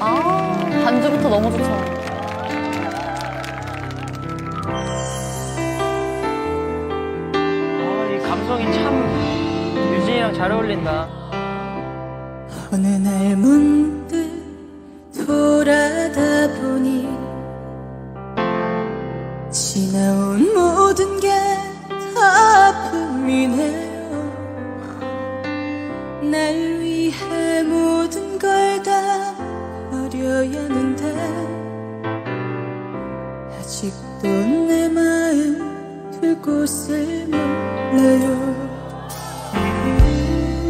아, 반주부터 너무 좋죠. 아, 이 감성이 참 유진이랑 잘 어울린다. 어느 날 문득 돌아다 보니 지나온 모든 게다 아픔이네요 날 위해 모 마음 둘 곳을 몰라요.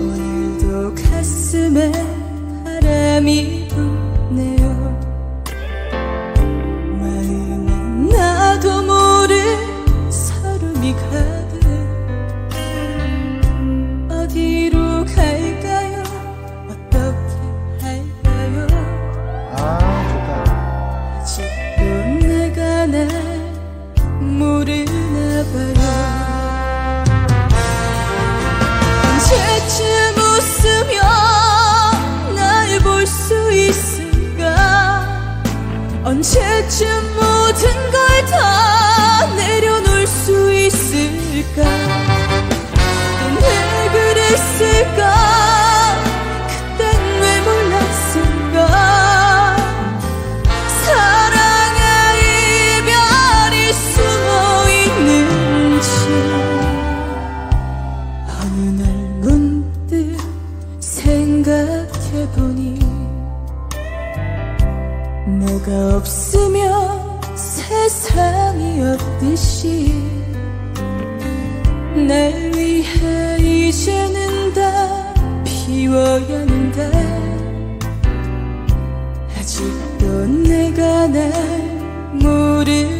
오늘도 가슴에 바람이 언제쯤 모든 걸 다 내려놓을 수 있을까? 왜 그랬을까? 그땐 왜 몰랐을까? 사랑의 이별이 숨어 있는지 어느 날 문득 생각해보니 내가 없으면 세상이 없듯이 날 위해 이제는 다 비워야 하는데 아직도 내가 날 모르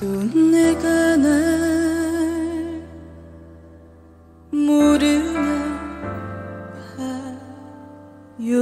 내가 날 모르나 봐요